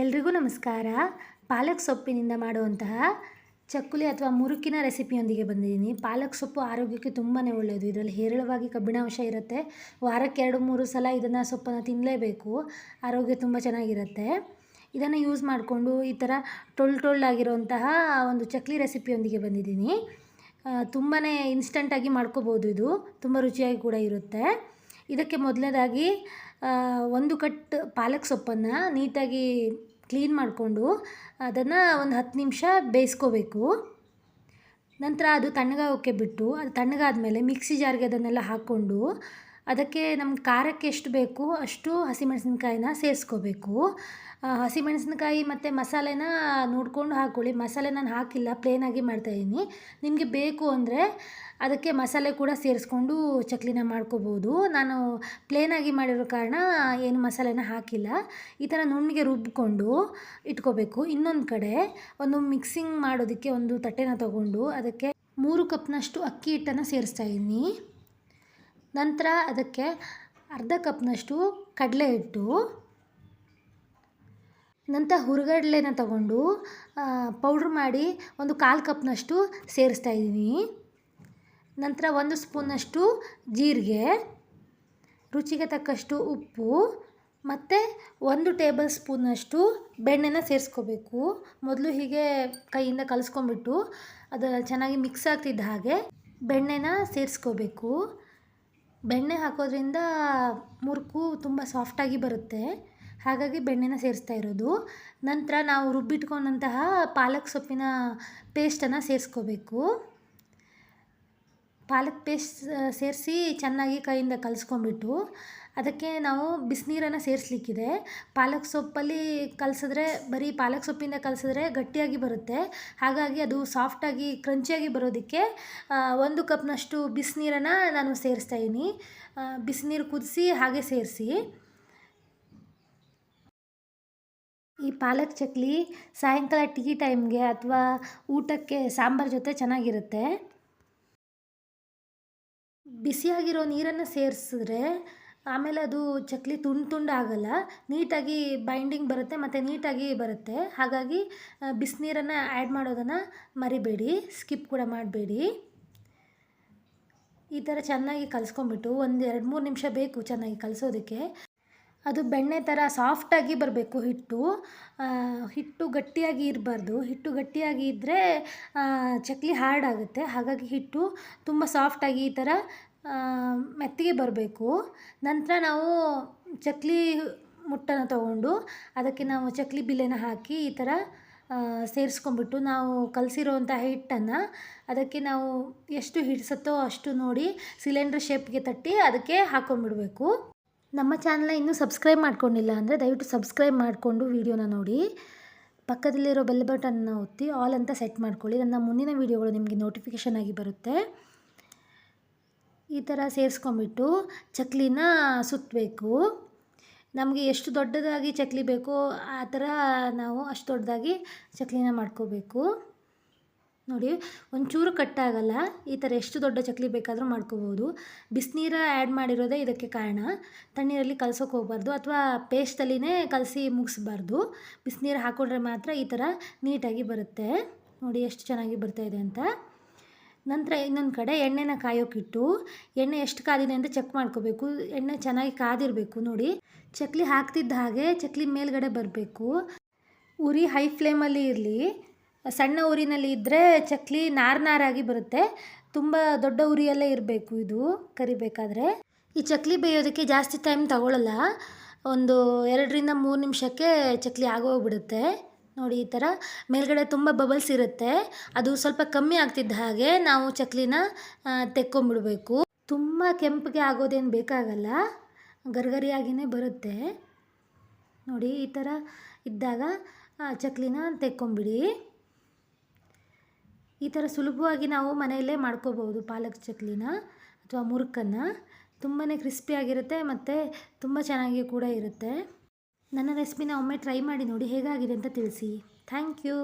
ಎಲ್ರಿಗೂ ನಮಸ್ಕಾರ. ಪಾಲಕ್ ಸೊಪ್ಪಿನಿಂದ ಮಾಡುವಂತಹ ಚಕ್ಕುಲಿ ಅಥವಾ ಮುರುಕಿನ ರೆಸಿಪಿಯೊಂದಿಗೆ ಬಂದಿದ್ದೀನಿ. ಪಾಲಕ್ ಸೊಪ್ಪು ಆರೋಗ್ಯಕ್ಕೆ ತುಂಬಾ ಒಳ್ಳೆಯದು. ಇದರಲ್ಲಿ ಹೇರಳವಾಗಿ ಕಬ್ಬಿಣಾಂಶ ಇರುತ್ತೆ. ವಾರಕ್ಕೆ ಎರಡು, ಮೂರು ಸಲ ಇದನ್ನು ಸೊಪ್ಪನ್ನು ತಿನ್ನಲೇಬೇಕು ಆರೋಗ್ಯ ತುಂಬ ಚೆನ್ನಾಗಿರುತ್ತೆ. ಇದನ್ನು ಯೂಸ್ ಮಾಡಿಕೊಂಡು ಈ ಥರ ಟೊಳ್ಳು ಟೊಳ್ಳಾಗಿರುವಂತಹ ಒಂದು ಚಕ್ಲಿ ರೆಸಿಪಿಯೊಂದಿಗೆ ಬಂದಿದ್ದೀನಿ. ತುಂಬಾ ಇನ್ಸ್ಟಂಟಾಗಿ ಮಾಡ್ಕೋಬೋದು ಇದು. ತುಂಬ ರುಚಿಯಾಗಿ ಕೂಡ ಇರುತ್ತೆ. ಇದಕ್ಕೆ ಮೊದಲನೇದಾಗಿ ಒಂದು ಕಟ್ ಪಾಲಕ್ ಸೊಪ್ಪನ್ನು ನೀಟಾಗಿ ಕ್ಲೀನ್ ಮಾಡಿಕೊಂಡು ಅದನ್ನು ಒಂದು ಹತ್ತು ನಿಮಿಷ ಬೇಯಿಸ್ಕೋಬೇಕು. ನಂತರ ಅದು ತಣ್ಣಗಾಗೋಕ್ಕೆ ಬಿಟ್ಟು, ಅದು ತಣ್ಣಗಾದಮೇಲೆ ಮಿಕ್ಸಿ ಜಾರ್ಗೆ ಅದನ್ನೆಲ್ಲ ಹಾಕ್ಕೊಂಡು ಅದಕ್ಕೆ ನಮ್ಮ ಖಾರಕ್ಕೆ ಎಷ್ಟು ಬೇಕು ಅಷ್ಟು ಹಸಿಮೆಣಸಿನ್ಕಾಯಿನ ಸೇರಿಸ್ಕೋಬೇಕು. ಹಸಿಮೆಣಸಿನ್ಕಾಯಿ ಮತ್ತು ಮಸಾಲೆನ ನೋಡಿಕೊಂಡು ಹಾಕ್ಕೊಳ್ಳಿ ಮಸಾಲೆ ನಾನು ಹಾಕಿಲ್ಲ ಪ್ಲೇನಾಗಿ ಮಾಡ್ತಾಯಿದ್ದೀನಿ ನಿಮಗೆ ಬೇಕು ಅಂದರೆ ಅದಕ್ಕೆ ಮಸಾಲೆ ಕೂಡ ಸೇರಿಸ್ಕೊಂಡು ಚಕ್ಲಿನ ಮಾಡ್ಕೋಬೋದು. ನಾನು ಪ್ಲೇನಾಗಿ ಮಾಡಿರೋ ಕಾರಣ ಏನು ಮಸಾಲೆನ ಹಾಕಿಲ್ಲ. ಈ ಥರ ನುಣ್ಣಿಗೆ ರುಬ್ಬಿಕೊಂಡು ಇಟ್ಕೋಬೇಕು. ಇನ್ನೊಂದು ಕಡೆ ಒಂದು ಮಿಕ್ಸಿಂಗ್ ಮಾಡೋದಕ್ಕೆ ಒಂದು ತಟ್ಟೆನ ತಗೊಂಡು ಅದಕ್ಕೆ ಮೂರು ಕಪ್ನಷ್ಟು ಅಕ್ಕಿ ಹಿಟ್ಟನ್ನು ಸೇರಿಸ್ತಾ ಇದ್ದೀನಿ ನಂತರ ಅದಕ್ಕೆ ಅರ್ಧ ಕಪ್ನಷ್ಟು ಕಡಲೆ ಹಿಟ್ಟು ನಂತರ ಹುರುಗಡಲೆನ ತಗೊಂಡು ಪೌಡ್ರ್ ಮಾಡಿ ಒಂದು ಕಾಲು ಕಪ್ನಷ್ಟು ಸೇರಿಸ್ತಾ ಇದ್ದೀನಿ. ನಂತರ ಒಂದು ಸ್ಪೂನಷ್ಟು ಜೀರಿಗೆ, ರುಚಿಗೆ ತಕ್ಕಷ್ಟು ಉಪ್ಪು, ಮತ್ತು ಒಂದು ಟೇಬಲ್ ಸ್ಪೂನಷ್ಟು ಬೆಣ್ಣೆನ ಸೇರಿಸ್ಕೋಬೇಕು. ಮೊದಲು ಹೀಗೆ ಕೈಯಿಂದ ಕಲಿಸ್ಕೊಂಬಿಟ್ಟು ಅದು ಚೆನ್ನಾಗಿ ಮಿಕ್ಸ್ ಆಗ್ತಿದ್ದ ಹಾಗೆ ಬೆಣ್ಣೆನ ಸೇರಿಸ್ಕೋಬೇಕು. ಬೆಣ್ಣೆ ಹಾಕೋದ್ರಿಂದ ಮುರುಕು ತುಂಬ ಸಾಫ್ಟಾಗಿ ಬರುತ್ತೆ. ಹಾಗಾಗಿ ಬೆಣ್ಣೆನ ಸೇರಿಸ್ತಾ ಇರೋದು. ನಂತರ ನಾವು ರುಬ್ಬಿಟ್ಕೊಂಡಂತಹ ಪಾಲಕ್ ಸೊಪ್ಪಿನ ಪೇಸ್ಟನ್ನು ಸೇರಿಸ್ಕೋಬೇಕು. ಪಾಲಕ್ ಪೇಸ್ಟ್ ಸೇರಿಸಿ ಚೆನ್ನಾಗಿ ಕೈಯಿಂದ ಕಲಿಸ್ಕೊಂಬಿಟ್ಟು ಅದಕ್ಕೆ ನಾವು ಬಿಸಿನೀರನ್ನು ಸೇರಿಸ್ಲಿಕ್ಕಿದೆ. ಪಾಲಕ್ ಸೊಪ್ಪಲ್ಲಿ ಕಲಸಿದ್ರೆ, ಬರೀ ಪಾಲಕ್ ಸೊಪ್ಪಿಂದ ಕಲಸಿದ್ರೆ ಗಟ್ಟಿಯಾಗಿ ಬರುತ್ತೆ. ಹಾಗಾಗಿ ಅದು ಸಾಫ್ಟಾಗಿ, ಕ್ರಂಚಿಯಾಗಿ ಬರೋದಕ್ಕೆ ಒಂದು ಕಪ್ನಷ್ಟು ಬಿಸಿನೀರನ್ನು ನಾನು ಸೇರಿಸ್ತಾ ಇದ್ದೀನಿ ಬಿಸಿನೀರು ಕುದಿಸಿ ಹಾಗೆ ಸೇರಿಸಿ. ಈ ಪಾಲಕ್ ಚಕ್ಲಿ ಸಾಯಂಕಾಲ ಟೀ ಟೈಮ್ಗೆ ಅಥವಾ ಊಟಕ್ಕೆ ಸಾಂಬಾರು ಜೊತೆ ಚೆನ್ನಾಗಿರುತ್ತೆ. ಬಿಸಿಯಾಗಿರೋ ನೀರನ್ನು ಸೇರಿಸಿದ್ರೆ ಆಮೇಲೆ ಅದು ಚಕ್ಲಿ ತುಂಡು ತುಂಡು ಆಗಲ್ಲ, ನೀಟಾಗಿ ಬೈಂಡಿಂಗ್ ಬರುತ್ತೆ ಮತ್ತು ನೀಟಾಗಿ ಬರುತ್ತೆ. ಹಾಗಾಗಿ ಬಿಸಿನೀರನ್ನು ಆ್ಯಡ್ ಮಾಡೋದನ್ನು ಮರಿಬೇಡಿ ಸ್ಕಿಪ್ ಕೂಡ ಮಾಡಬೇಡಿ. ಈ ಥರ ಚೆನ್ನಾಗಿ ಕಲಿಸ್ಕೊಂಬಿಟ್ಟು ಒಂದು ಎರಡು ಮೂರು ನಿಮಿಷ ಬೇಕು ಚೆನ್ನಾಗಿ ಕಲಿಸೋದಕ್ಕೆ. ಅದು ಬೆಣ್ಣೆ ಥರ ಸಾಫ್ಟಾಗಿ ಬರಬೇಕು ಹಿಟ್ಟು. ಹಿಟ್ಟು ಗಟ್ಟಿಯಾಗಿ ಇರಬಾರ್ದು. ಹಿಟ್ಟು ಗಟ್ಟಿಯಾಗಿ ಇದ್ದರೆ ಚಕ್ಲಿ ಹಾರ್ಡ್ ಆಗುತ್ತೆ. ಹಾಗಾಗಿ ಹಿಟ್ಟು ತುಂಬ ಸಾಫ್ಟಾಗಿ ಈ ಥರ ಮೆತ್ತಗೆ ಬರಬೇಕು. ನಂತರ ನಾವು ಚಕ್ಲಿ ಮುಟ್ಟನ್ನು ತಗೊಂಡು ಅದಕ್ಕೆ ನಾವು ಚಕ್ಲಿ ಬಿಲೆನ ಹಾಕಿ ಈ ಥರ ಸೇರಿಸ್ಕೊಂಬಿಟ್ಟು ನಾವು ಕಲಸಿರೋವಂಥ ಹಿಟ್ಟನ್ನು ಅದಕ್ಕೆ ನಾವು ಎಷ್ಟು ಹಿಡಿಸುತ್ತೋ ಅಷ್ಟು ನೋಡಿ ಸಿಲಿಂಡ್ರ್ ಶೇಪ್ಗೆ ತಟ್ಟಿ ಅದಕ್ಕೆ ಹಾಕ್ಕೊಂಬಿಡಬೇಕು ನಮ್ಮ ಚಾನಲ್ನ ಇನ್ನೂ ಸಬ್ಸ್ಕ್ರೈಬ್ ಮಾಡ್ಕೊಂಡಿಲ್ಲ ಅಂದರೆ ದಯವಿಟ್ಟು ಸಬ್ಸ್ಕ್ರೈಬ್ ಮಾಡಿಕೊಂಡು ವೀಡಿಯೋನ ನೋಡಿ. ಪಕ್ಕದಲ್ಲಿರೋ ಬೆಲ್ ಬಟನ್ನ ಒತ್ತಿ, ಆಲ್ ಅಂತ ಸೆಟ್ ಮಾಡ್ಕೊಳ್ಳಿ. ನನ್ನ ಮುಂದಿನ ವೀಡಿಯೋಗಳು ನಿಮಗೆ ನೋಟಿಫಿಕೇಷನ್ ಆಗಿ ಬರುತ್ತೆ. ಈ ಥರ ಸೇರಿಸ್ಕೊಂಬಿಟ್ಟು ಚಕ್ಲಿನ ಸುತ್ತಬೇಕು ನಮಗೆ ಎಷ್ಟು ದೊಡ್ಡದಾಗಿ ಚಕ್ಲಿ ಬೇಕೋ ಆ ಥರ ನಾವು ಅಷ್ಟು ದೊಡ್ಡದಾಗಿ ಚಕ್ಲಿನ ಮಾಡ್ಕೋಬೇಕು. ನೋಡಿ, ಒಂಚೂರು ಕಟ್ಟಾಗಲ್ಲ. ಈ ಥರ ಎಷ್ಟು ದೊಡ್ಡ ಚಕ್ಲಿ ಬೇಕಾದರೂ ಮಾಡ್ಕೋಬೋದು. ಬಿಸಿನೀರ ಆ್ಯಡ್ ಮಾಡಿರೋದೇ ಇದಕ್ಕೆ ಕಾರಣ. ತಣ್ಣೀರಲ್ಲಿ ಕಲ್ಸೋಕೆ ಹೋಗ್ಬಾರ್ದು ಅಥವಾ ಪೇಸ್ಟಲ್ಲಿನೇ ಕಲಸಿ ಮುಗಿಸ್ಬಾರ್ದು. ಬಿಸಿನೀರು ಹಾಕ್ಕೊಂಡ್ರೆ ಮಾತ್ರ ಈ ಥರ ನೀಟಾಗಿ ಬರುತ್ತೆ. ನೋಡಿ, ಎಷ್ಟು ಚೆನ್ನಾಗಿ ಬರ್ತಾಯಿದೆ ಅಂತ. ನಂತರ ಇನ್ನೊಂದು ಕಡೆ ಎಣ್ಣೆನ ಕಾಯೋಕ್ಕಿಟ್ಟು ಎಣ್ಣೆ ಎಷ್ಟು ಕಾದಿದೆ ಅಂತ ಚೆಕ್ ಮಾಡ್ಕೋಬೇಕು. ಎಣ್ಣೆ ಚೆನ್ನಾಗಿ ಕಾದಿರಬೇಕು, ನೋಡಿ. ಚಕ್ಲಿ ಹಾಕ್ತಿದ್ದ ಹಾಗೆ ಚಕ್ಲಿ ಮೇಲ್ಗಡೆ ಬರಬೇಕು. ಉರಿ ಹೈ ಫ್ಲೇಮಲ್ಲಿ ಇರಲಿ. ಸಣ್ಣ ಉರಿನಲ್ಲಿ ಇದ್ದರೆ ಚಕ್ಲಿ ನಾರು ನಾರಾಗಿ ಬರುತ್ತೆ. ತುಂಬ ದೊಡ್ಡ ಉರಿಯಲ್ಲೇ ಇರಬೇಕು ಇದು, ಕರಿಬೇಕಾದ್ರೆ. ಈ ಚಕ್ಲಿ ಬೇಯೋದಕ್ಕೆ ಜಾಸ್ತಿ ಟೈಮ್ ತಗೊಳ್ಳಲ್ಲ ಒಂದು ಎರಡರಿಂದ ಮೂರು ನಿಮಿಷಕ್ಕೆ ಚಕ್ಲಿ ಆಗೋಗ್ಬಿಡುತ್ತೆ. ನೋಡಿ, ಈ ಥರ ಮೇಲ್ಗಡೆ ತುಂಬ ಬಬಲ್ಸ್ ಇರುತ್ತೆ. ಅದು ಸ್ವಲ್ಪ ಕಮ್ಮಿ ಆಗ್ತಿದ್ದ ಹಾಗೆ ನಾವು ಚಕ್ಲಿನ ತೆಕ್ಕೊಂಬಿಡಬೇಕು. ತುಂಬ ಕೆಂಪಿಗೆ ಆಗೋದೇನು ಬೇಕಾಗಲ್ಲ. ಗರಿಗರಿಯಾಗಿಯೇ ಬರುತ್ತೆ. ನೋಡಿ, ಈ ಥರ ಇದ್ದಾಗ ಚಕ್ಲಿನ ತೆಕ್ಕೊಂಬಿಡಿ. ಈ ಥರ ಸುಲಭವಾಗಿ ನಾವು ಮನೆಯಲ್ಲೇ ಮಾಡ್ಕೋಬೋದು ಪಾಲಕ್ ಚಕ್ಲಿನ ಅಥವಾ ಮುರುಕನ್ನು. ತುಂಬಾ ಕ್ರಿಸ್ಪಿಯಾಗಿರುತ್ತೆ ಮತ್ತು ತುಂಬ ಚೆನ್ನಾಗಿ ಕೂಡ ಇರುತ್ತೆ. ನನ್ನ ರೆಸಿಪಿನ ಒಮ್ಮೆ ಟ್ರೈ ಮಾಡಿ ನೋಡಿ ಹೇಗಾಗಿದೆ ಅಂತ ತಿಳಿಸಿ. Thank you.